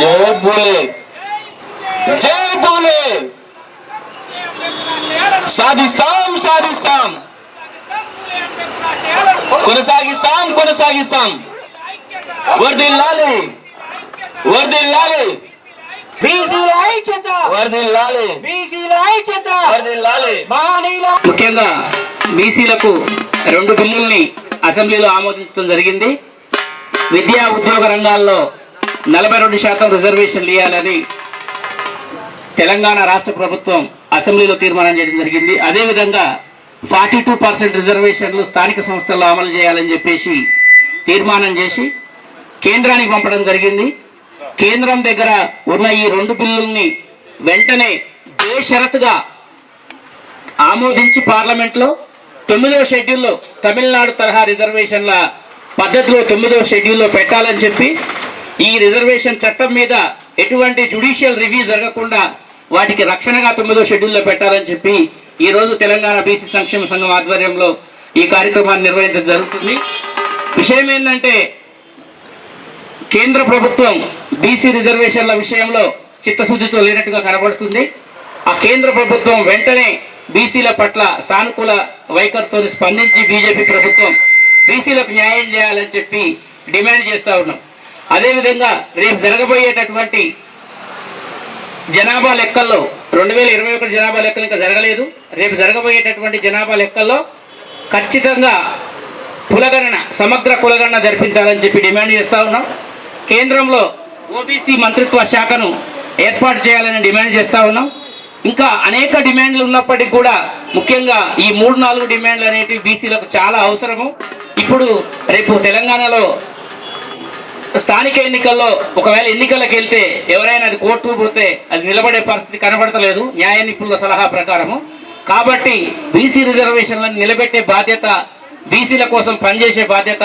జై పూలే జై పూలే సాధిస్తాం సాధిస్తాం. కొనసాగిస్తాం కొనసాగిస్తాం. వర్దిల్లాలి వర్దిల్లాలి ముఖ్యంగా బీసీలకు రెండు బిల్లుల్ని అసెంబ్లీలో ఆమోదించడం జరిగింది. విద్యా ఉద్యోగ రంగాల్లో నలభై రెండు శాతం రిజర్వేషన్లు ఇవ్వాలని తెలంగాణ రాష్ట్ర ప్రభుత్వం అసెంబ్లీలో తీర్మానం చేయడం జరిగింది. అదేవిధంగా ఫార్టీ టూ పర్సెంట్ రిజర్వేషన్లు స్థానిక సంస్థల్లో అమలు చేయాలని చెప్పేసి తీర్మానం చేసి కేంద్రానికి పంపడం జరిగింది. కేంద్రం దగ్గర ఉన్న ఈ రెండు బిల్లుల్ని వెంటనే బేషరతుగా ఆమోదించి పార్లమెంట్లో తొమ్మిదవ షెడ్యూల్లో తమిళనాడు తరహా రిజర్వేషన్ల పద్ధతిలో తొమ్మిదవ షెడ్యూల్లో పెట్టాలని చెప్పి ఈ రిజర్వేషన్ చట్టం మీద ఎటువంటి జుడిషియల్ రివ్యూ జరగకుండా వాటికి రక్షణగా తొమ్మిదో షెడ్యూల్లో పెట్టాలని చెప్పి ఈ రోజు తెలంగాణ బీసీ సంక్షేమ సంఘం ఆధ్వర్యంలో ఈ కార్యక్రమాన్ని నిర్వహించడం జరుగుతుంది. విషయం ఏంటంటే కేంద్ర ప్రభుత్వం బీసీ రిజర్వేషన్ల విషయంలో చిత్తశుద్ధితో లేనట్టుగా కనబడుతుంది. ఆ కేంద్ర ప్రభుత్వం వెంటనే బీసీల పట్ల సానుకూల వైఖరితో స్పందించి బీజేపీ ప్రభుత్వం బీసీలకు న్యాయం చేయాలని చెప్పి డిమాండ్ చేస్తా ఉన్నాం. అదేవిధంగా రేపు జరగబోయేటటువంటి జనాభా లెక్కల్లో రెండు వేల ఇరవై ఒకటి జనాభా లెక్కలు ఇంకా జరగలేదు. రేపు జరగబోయేటటువంటి జనాభా లెక్కల్లో ఖచ్చితంగా కులగణన సమగ్ర కులగణన జరిపించాలని చెప్పి డిమాండ్ చేస్తూ ఉన్నాం. కేంద్రంలో ఓబీసీ మంత్రిత్వ శాఖను ఏర్పాటు చేయాలని డిమాండ్ చేస్తూ ఉన్నాం. ఇంకా అనేక డిమాండ్లు ఉన్నప్పటికీ కూడా ముఖ్యంగా ఈ మూడు నాలుగు డిమాండ్లు అనేటివి బీసీలకు చాలా అవసరము. ఇప్పుడు రేపు తెలంగాణలో స్థానిక ఎన్నికల్లో ఒకవేళ ఎన్నికలకు వెళ్తే ఎవరైనా అది కోర్టు పోతే అది నిలబడే పరిస్థితి కనబడతలేదు. న్యాయ నిపుణుల సలహా ప్రకారము. కాబట్టి బీసీ రిజర్వేషన్లను నిలబెట్టే బాధ్యత బీసీల కోసం పనిచేసే బాధ్యత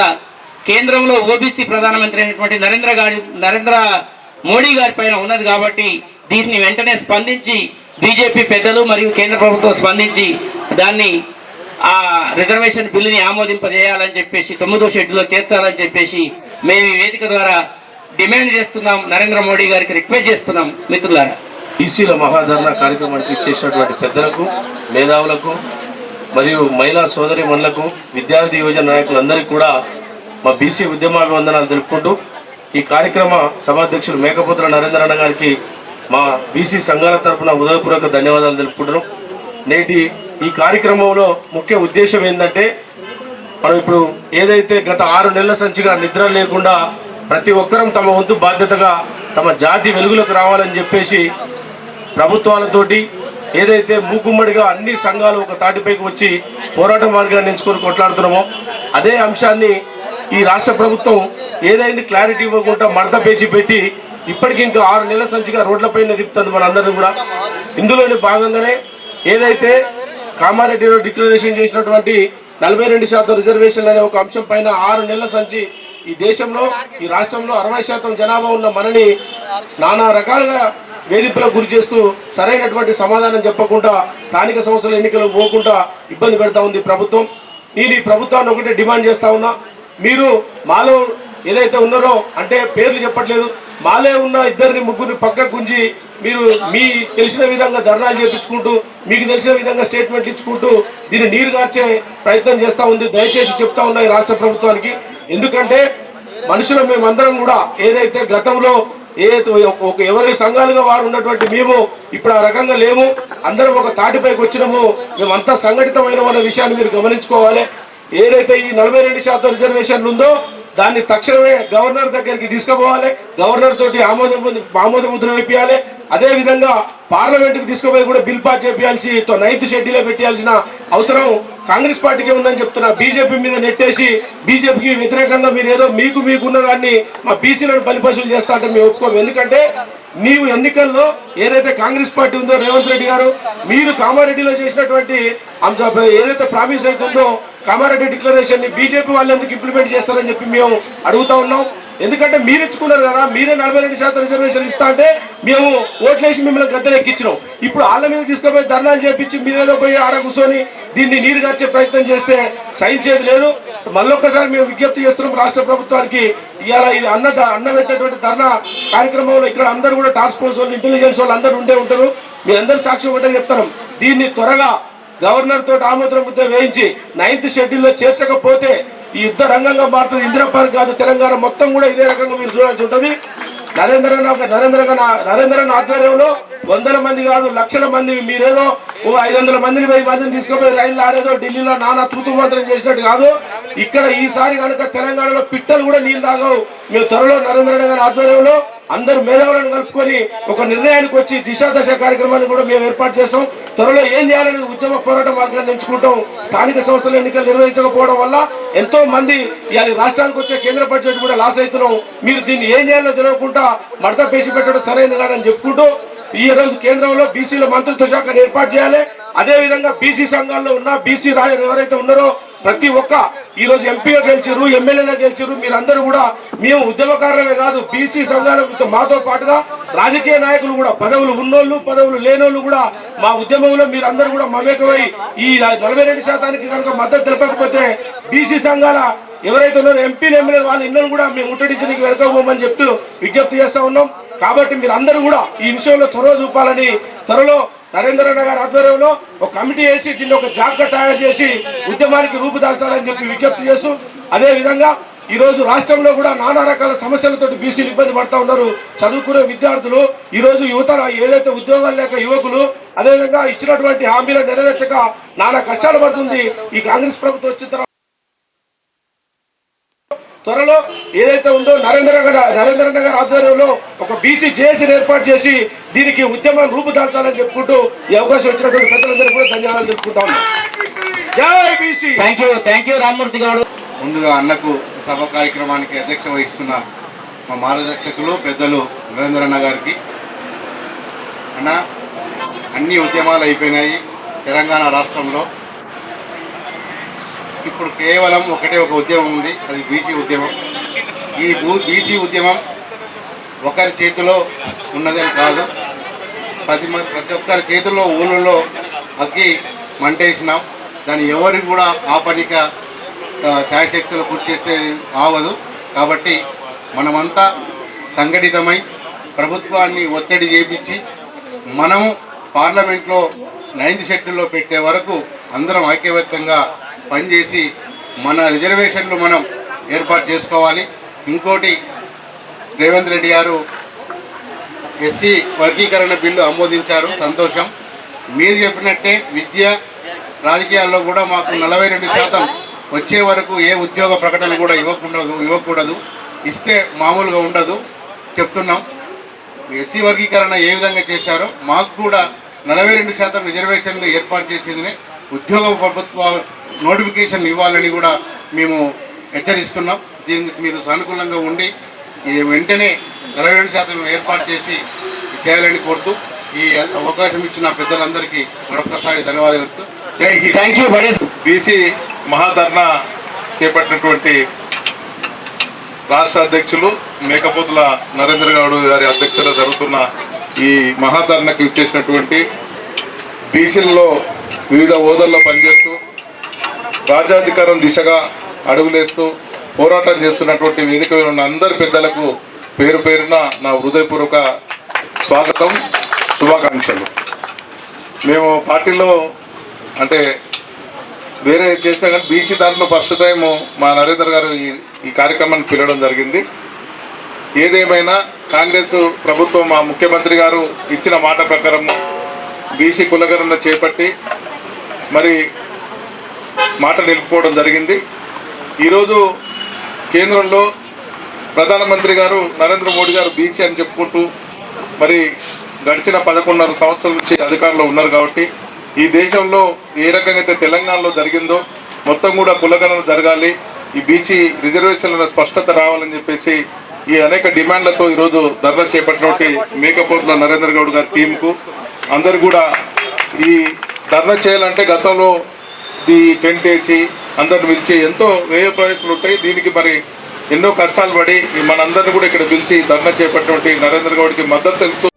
కేంద్రంలో ఓబీసీ ప్రధానమంత్రి అయినటువంటి నరేంద్ర గారి నరేంద్ర మోడీ గారి పైన ఉన్నది కాబట్టి దీన్ని వెంటనే స్పందించి బీజేపీ పెద్దలు మరియు కేంద్ర ప్రభుత్వం స్పందించి దాన్ని ఆ రిజర్వేషన్ బిల్లుని ఆమోదింపజేయాలని చెప్పేసి తొమ్మిదో షెడ్యూల్లో చేర్చాలని చెప్పేసి మేము ఈ వేదిక ద్వారా డిమాండ్ చేస్తున్నాం నరేంద్ర మోడీ గారికి రిక్వెస్ట్ చేస్తున్నాం మిత్రులారా. ఈసీల మహాధరణ కార్యక్రమానికి ఇచ్చేసినటువంటి పెద్దలకు మేధావులకు మరియు మహిళా సోదరి మనులకు విద్యార్థి యువజన నాయకులందరికీ కూడా మా బీసీ ఉద్యమాభివందనాలు తెలుపుకుంటూ ఈ కార్యక్రమ సభాధ్యక్షులు మేకపుత్ర నరేంద్రన్న గారికి మా బీసీ సంఘాల తరఫున ఉదయపూర్వక ధన్యవాదాలు తెలుపుకుంటున్నాం. నేటి ఈ కార్యక్రమంలో ముఖ్య ఉద్దేశం ఏంటంటే మనం ఇప్పుడు ఏదైతే గత ఆరు నెలల సంచిగా నిద్ర లేకుండా ప్రతి ఒక్కరం తమ వంతు బాధ్యతగా తమ జాతి వెలుగులోకి రావాలని చెప్పేసి ప్రభుత్వాలతోటి ఏదైతే మూకుమ్మడిగా అన్ని సంఘాలు ఒక తాటిపైకి వచ్చి పోరాట మార్గాన్ని ఎంచుకొని కొట్లాడుతున్నామో అదే అంశాన్ని ఈ రాష్ట్ర ప్రభుత్వం ఏదైంది క్లారిటీ ఇవ్వకుండా మడత పేచి పెట్టి ఇప్పటికి ఇంకా ఆరు నెలల సంచిగా రోడ్లపైన తిప్పుతుంది మనందరం కూడా. ఇందులోని భాగంగానే ఏదైతే కామారెడ్డిలో డిక్లరేషన్ చేసినటువంటి నలభై రెండు శాతం రిజర్వేషన్ అనే ఒక అంశం పైన ఆరు నెలల సంచి ఈ దేశంలో ఈ రాష్ట్రంలో అరవై శాతం జనాభా ఉన్న మనని నానా రకాలుగా వేధింపులకు గురి చేస్తూ సరైనటువంటి సమాధానం చెప్పకుండా స్థానిక సంస్థల ఎన్నికలు పోకుండా ఇబ్బంది పెడతా ఉంది ప్రభుత్వం. నేను ఈ ప్రభుత్వాన్ని ఒకటే డిమాండ్ చేస్తా ఉన్నా. మీరు మాలో ఏదైతే ఉన్నారో అంటే పేర్లు చెప్పట్లేదు. మాలే ఉన్న ఇద్దరిని ముగ్గురిని పక్కకు గుంజి మీరు మీ తెలిసిన విధంగా ధర్నాలు చేపించుకుంటూ మీకు తెలిసిన విధంగా స్టేట్మెంట్ ఇచ్చుకుంటూ దీన్ని నీరు కార్చే ప్రయత్నం చేస్తూ ఉంది. దయచేసి చెప్తా ఉన్నాయి రాష్ట్ర ప్రభుత్వానికి. ఎందుకంటే మనుషులు మేమందరం కూడా ఏదైతే గతంలో ఏదైతే ఒక ఎవరి సంఘాలుగా వారు ఉన్నటువంటి మేము ఇప్పుడు ఆ రకంగా లేము. అందరం ఒక తాటిపైకి వచ్చినాము. మేమంతా సంఘటితమైన అనే విషయాన్ని మీరు గమనించుకోవాలి. ఏదైతే ఈ నలభై రెండు శాతం రిజర్వేషన్లు ఉందో దాన్ని తక్షణమే గవర్నర్ దగ్గరికి తీసుకుపోవాలి. గవర్నర్ తోటి ఆమోద ఆమోద ముద్ర వేపియాలి అదే విధంగా పార్లమెంట్కు తీసుకుపోయి కూడా బిల్ పాస్ చేపించాల్సి నైన్త్ షెడ్యూల్ పెట్టాల్సిన అవసరం కాంగ్రెస్ పార్టీకి ఉందని చెప్తున్నా. బీజేపీ మీద నెట్టేసి బీజేపీకి వ్యతిరేకంగా మీరు ఏదో మీకు మీకున్న దాన్ని మా బీసీలను బలిపశులు చేస్తా అంటే మేము ఒప్పుకోము. ఎందుకంటే నీవు ఎన్నికల్లో ఏదైతే కాంగ్రెస్ పార్టీ ఉందో రేవంత్ రెడ్డి గారు మీరు కామారెడ్డిలో చేసినటువంటి ఏదైతే ప్రామిస్ అవుతుందో కామారెడ్డి డిక్లరేషన్ని బీజేపీ వాళ్ళు ఎందుకు ఇంప్లిమెంట్ చేస్తారని చెప్పి మేము అడుగుతా ఉన్నాం. ఎందుకంటే మీరు ఇచ్చుకున్నారు కదా మీరే నలభై రెండు శాతం రిజర్వేషన్ ఇస్తా అంటే మేము ఓట్లేసి మిమ్మల్ని గద్దెలు ఎక్కించినాం. ఇప్పుడు వాళ్ళ మీద తీసుకుపోయి ధర్నాలు చేపించి మీరేదో పోయి ఆడ కూర్చొని దీన్ని నీరు గార్చే ప్రయత్నం చేస్తే సహించేది లేదు. మళ్ళొక్కసారి మేము విజ్ఞప్తి చేస్తున్నాం రాష్ట్ర ప్రభుత్వానికి ఇవాళ ఇది అన్న అన్న పెట్టినటువంటి ధర్నా కార్యక్రమంలో ఇక్కడ అందరూ కూడా టాస్క్ ఫోర్స్ వాళ్ళు ఇంటెలిజెన్స్ వాళ్ళు అందరూ ఉండే ఉంటారు. మీ అందరు సాక్ష్యం ఒకటే చెప్తాం దీన్ని త్వరగా గవర్నర్ తోటి ఆమోదం ముద్ద వేయించి నైన్త్ షెడ్యూల్లో చేర్చకపోతే ఈ యుద్ధ రంగంగా మారుతుంది. ఇందిరా పార్క్ కాదు తెలంగాణ మొత్తం కూడా ఇదే రకంగా మీరు చూడాల్సి ఉంటుంది. నరేంద్ర నరేంద్ర నరేంద్ర ఆధ్వర్యంలో వందల మంది కాదు లక్షల మంది మీరేదో ఓ ఐదు వందల మందిని వెయ్యి మందిని తీసుకుపోయి రైలు ఆడేదో ఢిల్లీలో నానా తూతు మాత్రం చేసినట్టు కాదు. ఇక్కడ ఈసారి కనుక తెలంగాణలో పిట్టలు కూడా నీళ్ళు తాగవు. మేము త్వరలో నరేంద్ర గారి ఆధ్వర్యంలో అందరు మేధావులను కలుపుకొని ఒక నిర్ణయానికి వచ్చి దిశాదశ కార్యక్రమాన్ని కూడా మేము ఏర్పాటు చేస్తాం. త్వరలో ఏం చేయాలని ఉద్యమ పోరాట మార్గాన్ని ఎంచుకుంటాం స్థానిక సంస్థలు ఎన్నికలు నిర్వహించకపోవడం వల్ల ఎంతో మంది ఇవాళ రాష్ట్రానికి వచ్చే కేంద్ర బడ్జెట్ కూడా లాస్ అవుతున్నాం. మీరు దీన్ని ఏం చేయాలో తెలియకుండా మడత పేసి పెట్టడం సరైనది కాదని చెప్పుకుంటూ ఈ రోజు కేంద్రంలో బీసీల మంత్రిత్వ శాఖను ఏర్పాటు చేయాలి. అదే విధంగా బీసీ సంఘాల్లో ఉన్న బీసీ రాజు ఎవరైతే ఉన్నారో ప్రతి ఒక్క ఈ రోజు ఎంపీగా గెలిచారు ఎమ్మెల్యేగా గెలిచారు మీరందరూ కూడా మేము ఉద్యమకారులమే కాదు బీసీ సంఘాలతో మాతో పాటుగా రాజకీయ నాయకులు కూడా పదవులు ఉన్నోళ్ళు పదవులు లేనోళ్ళు కూడా మా ఉద్యమంలో మీరందరూ కూడా మమేకమై ఈ నలభై రెండు శాతానికి కనుక మద్దతు తెలపకపోతే బీసీ సంఘాల ఎవరైతే ఉన్నారో ఎంపీలు ఎమ్మెల్యే వాళ్ళు ఇళ్ళను కూడా మేము ముట్టడించడానికి వెనకపోమని చెప్తూ విజ్ఞప్తి చేస్తా ఉన్నాం. కాబట్టి మీరు అందరూ కూడా ఈ విషయంలో చొరవ చూపాలని త్వరలో నరేంద్ర గారి ఆధ్వర్యంలో ఒక కమిటీ వేసి దీన్ని ఒక జాగ్రత్త తయారు చేసి ఉద్యమానికి రూపుదాల్చాలని చెప్పి విజ్ఞప్తి చేస్తూ అదేవిధంగా ఈరోజు ఈ రోజు రాష్ట్రంలో కూడా నానా రకాల సమస్యలతో బీసీలు ఇబ్బంది పడతా ఉన్నారు. చదువుకునే విద్యార్థులు ఈ రోజు యువత ఏదైతే ఉద్యోగాలు లేక యువకులు అదేవిధంగా ఇచ్చినటువంటి హామీలు నెరవేర్చక నానా కష్టాలు పడుతుంది. ఈ కాంగ్రెస్ ప్రభుత్వం వచ్చిన తర్వాత త్వరలో ఏదైతే ఉందో నరేంద్ర గారి నరేంద్ర గారి ఆధ్వర్యంలో ఒక బీసీ జేఏసీ ఏర్పాటు చేసి దీనికి ఉద్యమం రూపుదాల్చాలని చెప్పుకుంటూ ఈ అవకాశం ఇచ్చినటువంటి పెద్దలందరూ కూడా ధన్యవాదాలు చెప్పుకుంటా ఉన్నాం. జై BC thank you thank you Rammurthy Goud ముందుగా అన్నకు సభ కార్యక్రమానికి అధ్యక్ష వహిస్తున్న మా మార్గదర్శకులు పెద్దలు నరేంద్ర అన్న గారికి అన్న అన్ని ఉద్యమాలు అయిపోయినాయి తెలంగాణ రాష్ట్రంలో. ఇప్పుడు కేవలం ఒకటే ఒక ఉద్యమం ఉంది అది బీసీ ఉద్యమం. ఈ బీసీ ఉద్యమం ఒకరి చేతిలో ఉన్నదని కాదు ప్రతి మంది ప్రతి ఒక్కరి చేతుల్లో ఊళ్ళలో అగ్గి మంటేసినాం. దాన్ని ఎవరికి కూడా ఆపనిక ఛాయశక్తులు కృషి చేస్తే ఆవదు. కాబట్టి మనమంతా సంఘటితమై ప్రభుత్వాన్ని ఒత్తిడి చేపించి మనము పార్లమెంట్లో నైన్త్ షెడ్యూల్లో పెట్టే వరకు అందరం ఐక్యవత్యంగా పనిచేసి మన రిజర్వేషన్లు మనం ఏర్పాటు చేసుకోవాలి. ఇంకోటి రేవంత్ రెడ్డి గారు ఎస్సీ వర్గీకరణ బిల్లు ఆమోదించారు. సంతోషం. మీరు చెప్పినట్టే విద్య రాజకీయాల్లో కూడా మాకు నలభై రెండు శాతం వచ్చే వరకు ఏ ఉద్యోగ ప్రకటన కూడా ఇవ్వకూడదు ఇవ్వకూడదు. ఇస్తే మామూలుగా ఉండదు. చెప్తున్నాం. ఎస్సీ వర్గీకరణ ఏ విధంగా చేశారో మాకు కూడా నలభై రెండు శాతం రిజర్వేషన్లు ఏర్పాటు చేసింది ఉద్యోగ ప్రభుత్వ నోటిఫికేషన్ ఇవ్వాలని కూడా మేము హెచ్చరిస్తున్నాం. దీనికి మీరు సానుకూలంగా ఉండి ఇది వెంటనే నలభై రెండు శాతం ఏర్పాటు చేసి చేయాలని కోరుతూ ఈ అవకాశం ఇచ్చిన పెద్దలందరికీ మరొకసారి ధన్యవాదాలు బీసీ మహాధర్నా చేపట్టినటువంటి రాష్ట్ర అధ్యక్షులు మేకపోతుల నరేంద్ర గౌడ్ గారి అధ్యక్షతన జరుగుతున్న ఈ మహాధర్నకు ఇచ్చేసినటువంటి బీసీలలో వివిధ హోదాల్లో పనిచేస్తూ రాజ్యాధికారం దిశగా అడుగులేస్తూ పోరాటం చేస్తున్నటువంటి వేదిక మీద ఉన్న అందరి పెద్దలకు పేరు పేరున నా హృదయపూర్వక స్వాగతం శుభాకాంక్షలు. మేము పార్టీలో అంటే వేరే చేసా కానీ బీసీ దాంట్లో ఫస్ట్ టైము మా నరేందర్ గారు ఈ ఈ కార్యక్రమాన్ని పిలవడం జరిగింది. ఏదేమైనా కాంగ్రెస్ ప్రభుత్వం మా ముఖ్యమంత్రి గారు ఇచ్చిన మాట ప్రకారం బీసీ కులగణన చేపట్టి మరి మాట నిలుపుకోవడం జరిగింది. ఈరోజు కేంద్రంలో ప్రధానమంత్రి గారు నరేంద్ర మోడీ గారు బీసీ అని చెప్పుకుంటూ మరి గడిచిన పదకొండున్నర సంవత్సరాల నుంచి అధికారంలో ఉన్నారు కాబట్టి ఈ దేశంలో ఏ రకంగా అయితే తెలంగాణలో జరిగిందో మొత్తం కూడా కులగణన జరగాలి. ఈ బీసీ రిజర్వేషన్ల స్పష్టత రావాలని చెప్పేసి ఈ అనేక డిమాండ్లతో ఈరోజు ధర్నా చేపట్టినటువంటి మేకపోతుల నరేంద్ర గౌడ్ గారి టీంకు అందరు కూడా ఈ ధర్నా చేయాలంటే గతంలో ఈ టెంట్ వేసి అందరిని పిలిచి ఎంతో వ్యయ ప్రవేశాలు ఉంటాయి. దీనికి మరి ఎన్నో కష్టాలు పడి మనందరిని కూడా ఇక్కడ పిలిచి ధర్నా చేపట్టినటువంటి నరేంద్ర గౌడ్కి మద్దతు తెలుపుతూ